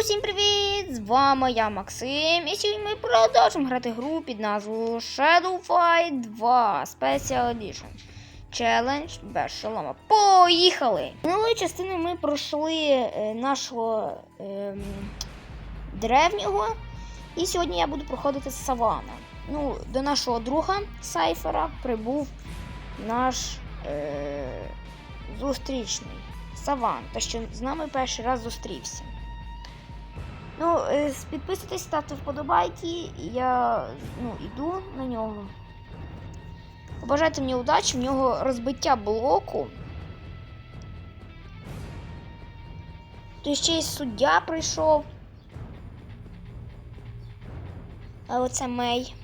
Усім привіт! З вами я Максим. І сьогодні ми продовжимо грати гру під назвою Shadow Fight 2 Special Edition. Челендж без шолома. Поїхали! Минулої частини ми пройшли е, нашого ем, древнього. І сьогодні я буду проходити савана. Ну, до нашого друга Сайфера прибув наш е, зустрічний Саван, та що з нами перший раз зустрівся. Ну, е, підписуйтесь, ставте вподобайки, я ну, йду на нього. Побажайте мені удачі, в нього розбиття блоку. То ще й суддя прийшов. А оце Мей.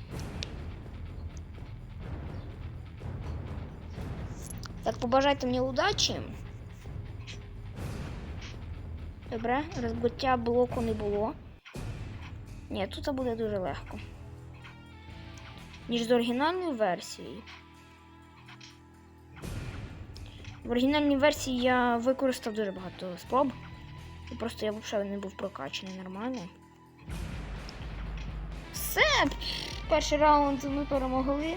Так, побажайте мені удачі. Добре, розбиття блоку не було. Ні, тут це буде дуже легко. Ніж з оригінальною версією. В оригінальній версії я використав дуже багато спроб. І просто я взагалі не був прокачаний нормально. Все! Перший раунд ми перемогли.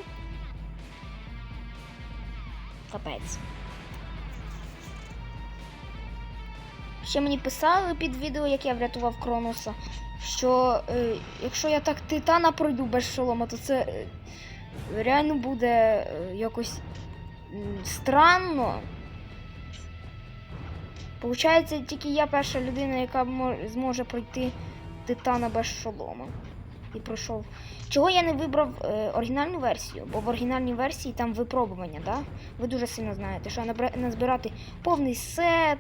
Капець. Ще мені писали під відео, як я врятував Кроноса, що е, якщо я так титана пройду без шолома, то це е, реально буде е, якось м, странно. Получається, тільки я перша людина, яка зможе пройти титана без шолома. І пройшов. Чого я не вибрав е, оригінальну версію? Бо в оригінальній версії там випробування, да? Ви дуже сильно знаєте, що набра- назбирати повний сет,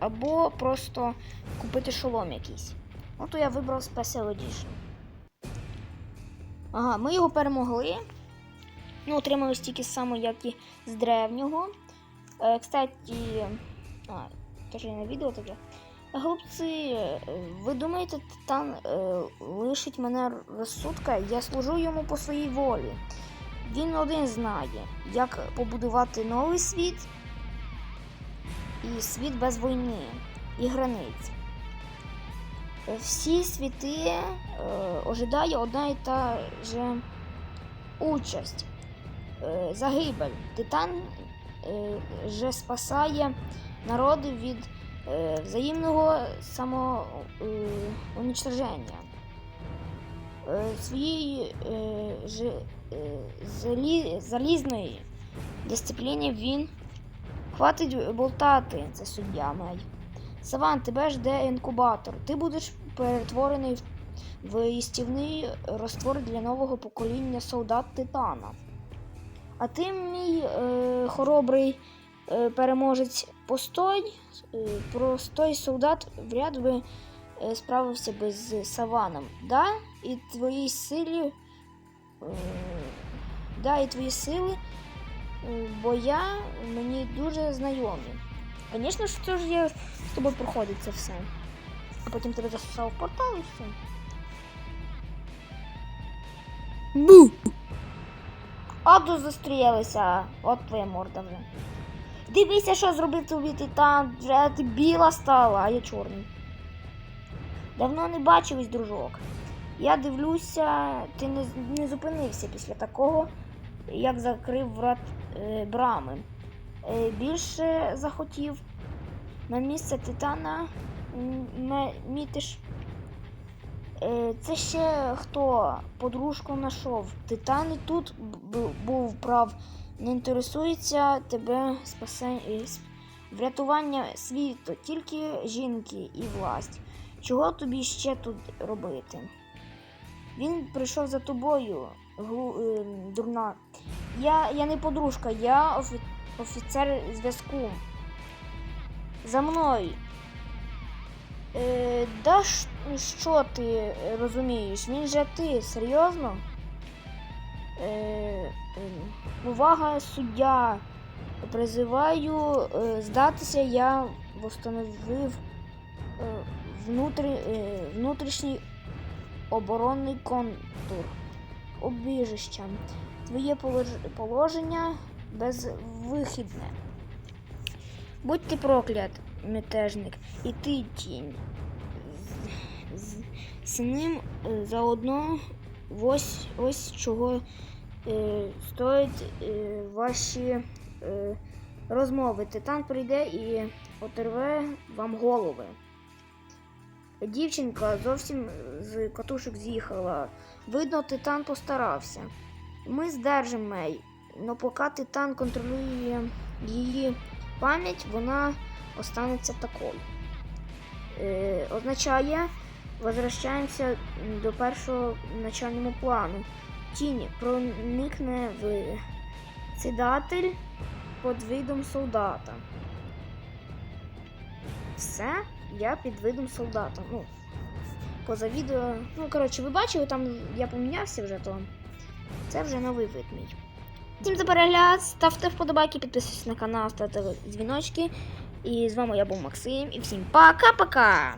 або просто купити шолом якийсь. От я вибрав Special Edition. Ага, ми його перемогли. Ну, отримали стільки само, як і з древнього. Е, кстати, а, теж на відео таке. Хлопці, е, ви думаєте, Титан е, лишить мене розсудка? Я служу йому по своїй волі. Він один знає, як побудувати новий світ і світ без війни і границь. Е, Всі світи е, ожидає одна і та же участь, е, загибель. Титан е, же спасає народи від е, взаємного самоуничтоження. Е, своєї е, ж, е, залі, залізної дисципліни він Хватить болтати, це суддя Мей. Саван, тебе жде інкубатор. Ти будеш перетворений в- їстівний розтвор для нового покоління солдат Титана. А ти, мій е, хоробрий е, переможець постой, е, простой солдат вряд би е, справився би з Саваном. Да? І твої силі. Е, да, і твої сили бо я мені дуже знайомі. Звісно це ж я з тобою проходить це все. А потім тебе засосав в портал і все. Бу! Аду зустрілися. От твоя морда вже. Дивися, що зробив тобі титан, вже ти біла стала, а я чорний. Давно не бачились, дружок. Я дивлюся, ти не, не зупинився після такого, як закрив врат е, брами. Е, більше захотів на місце титана мітиш. Е, це ще хто подружку знайшов. Титан і тут був прав. Не інтересується тебе спасен... врятування світу, тільки жінки і власть. Чого тобі ще тут робити? Він прийшов за тобою, глу... е, дурна. Я, я не подружка, я офі... офіцер зв'язку. За мною. Е, да що ти розумієш? Він же ти, серйозно? Е, увага, суддя. Призиваю е, здатися, я встановив е, внутрі, е, внутрішній оборонний контур обіжища. Твоє положення безвихідне. Будь ти проклят, мятежник, і ти тінь. з ним е, заодно ось, ось чого е, стоять е, ваші е, розмови. Титан прийде і отерве вам голови. Дівчинка зовсім з катушок з'їхала. Видно, титан постарався. Ми здержимо Мей, але поки титан контролює її пам'ять, вона останеться такою. Е, означає, возвращаємося до першого начального плану. Тінь проникне в цидатель під видом солдата. Все, я під видом солдата. Ну, поза відео. Ну, коротше, ви бачили, там я помінявся вже, то це вже новий вид мій. Всім за перегляд, ставте вподобайки, підписуйтесь на канал, ставте дзвіночки. І з вами я був Максим. І всім пока-пока!